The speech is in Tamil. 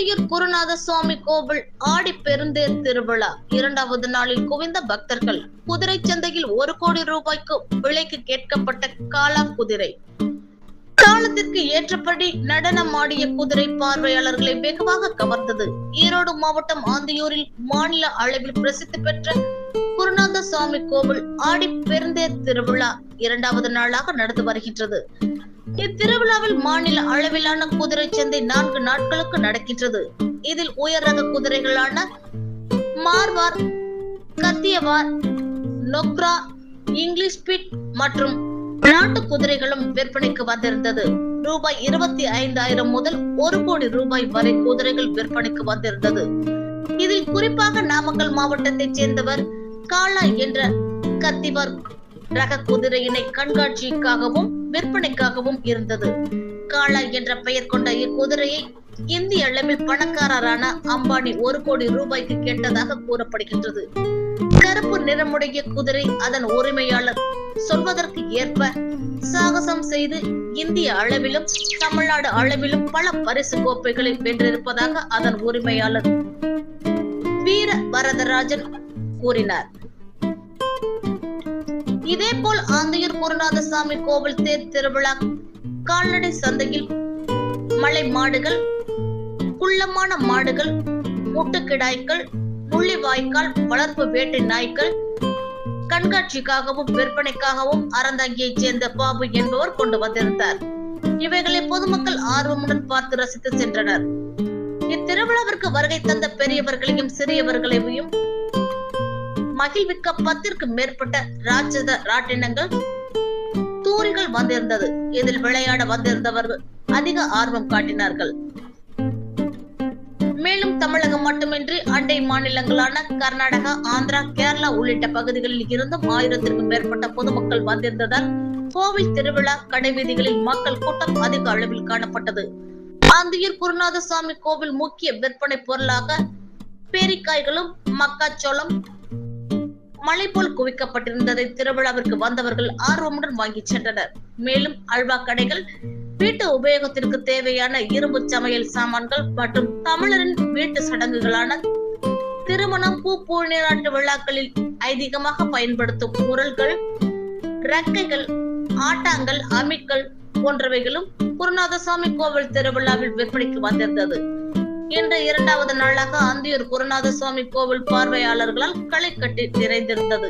ஆந்தியூர் குருநாத சுவாமி கோவில் ஆடி பெருந்தேர் திருவிழா. இரண்டாவது நாளில் குவிந்த பக்தர்கள் குதிரை சந்தையில் ஒரு கோடி ரூபாய்க்கு விலைக்கு கேட்கப்பட்ட காலா குதிரை. காலத்திற்கு ஏற்றபடி நடனமாடிய குதிரை பார்வையாளர்களை வெகுவாக கவர்ந்தது. ஈரோடு மாவட்டம் ஆந்தியூரில் மாநில அளவில் பிரசித்தி பெற்ற குருநாத சுவாமி கோவில் ஆடி பெருந்தேர் திருவிழா இரண்டாவது நாளாக நடந்து வருகின்றது. இத்திருவிழாவில் மாநில அளவிலான குதிரை சந்தை நான்கு நாட்களுக்கு நடக்கின்றது. இதில் உயர் ரக குதிரைகளான மார்வார் கத்தியவார் நொக்ரா இங்கிலீஷ் பிட் மற்றும் நாட்டு குதிரைகளும் விற்பனைக்கு வந்திருந்தது. ரூபாய் இருபத்தி ஐந்தாயிரம் முதல் ஒரு கோடி ரூபாய் வரை குதிரைகள் விற்பனைக்கு வந்திருந்தது. இதில் குறிப்பாக நாமக்கல் மாவட்டத்தைச் சேர்ந்தவர் காலா என்ற கத்திவர் ரக குதிரையினை கண்காட்சிக்காகவும் விற்பனைக்காகவும் இருந்தது. காளா என்ற பெயர் கொண்ட இக்குதிரையை இந்திய அளவில் பணக்காரரான அம்பானி ஒரு கோடி ரூபாய்க்கு கேட்டதாக கூறப்படுகின்றது. கருப்பு நிறமுடைய குதிரை அதன் உரிமையாளர். சொல்வதற்கு ஏற்ப சாகசம் செய்து இந்திய அளவிலும் தமிழ்நாடு அளவிலும் பல பரிசு கோப்பைகளை வென்றிருப்பதாக அதன் உரிமையாளர் வீர வரதராஜன் கூறினார். இதேபோல் ஆந்தையூர் குருநாதசாமி கோவில் தேர் திருவிழா கால்நடை சந்தையில் மலை மாடுகள் குள்ளமான மாடுகள் முட்டுக்கிடாய்கள் முள்ளிவாய்க்கால் வளர்ப்பு வேட்டை நாய்கள் கண்காட்சிக்காகவும் விற்பனைக்காகவும் அறந்தாங்கியைச் சேர்ந்த பாபு என்பவர் கொண்டு வந்திருந்தார். இவைகளை பொதுமக்கள் ஆர்வமுடன் பார்த்து ரசித்து சென்றனர். இத்திருவிழாவிற்கு வருகை தந்த பெரியவர்களையும் சிறியவர்களையும் மகிழ்விக்க பத்திற்கு மேற்பட்ட ராட்சத ராட்டினங்கள் தூரிகள் வந்திருந்தது. இதில் விளையாட வந்திருந்தவர்கள் அதிக ஆர்வம் காட்டினார்கள். மேலும் தமிழகம் மட்டுமின்றி அண்டை மாநிலங்களான கர்நாடகா ஆந்திரா கேரளா உள்ளிட்ட பகுதிகளில் இருந்தும் ஆயிரத்திற்கும் மேற்பட்ட பொதுமக்கள் வந்திருந்ததால் கோவில் திருவிழா கடைவீதிகளில் மக்கள் கூட்டம் அதிக அளவில் காணப்பட்டது. ஆந்தியூர் குருநாத சுவாமி கோவில் முக்கிய விற்பனை பொருளாக பேரிக்காய்களும் மக்காச்சோளம் மலை போல் குவிக்கப்பட்டிருந்ததை திருவிழாவிற்கு வந்தவர்கள் ஆர்வமுடன் வாங்கி சென்றனர். மேலும் அல்வா கடைகள் வீட்டு உபயோகத்திற்கு தேவையான இரும்பு சமையல் சாமான்கள் மற்றும் தமிழரின் வீட்டு சடங்குகளான திருமணம் பூ பூநீராட்டு விழாக்களில் ஐதீகமாக பயன்படுத்தும் குரல்கள் ரக்கைகள் ஆட்டாங்கள் அமிக்கள் போன்றவைகளும் குருநாதசாமி கோவில் திருவிழாவில் விற்பனைக்கு வந்திருந்தது. இன்று இரண்டாவது நாளாக அந்தியூர் குருநாத சுவாமி கோவில் பார்வையாளர்களால் களை கட்டி நிறைந்திருந்தது.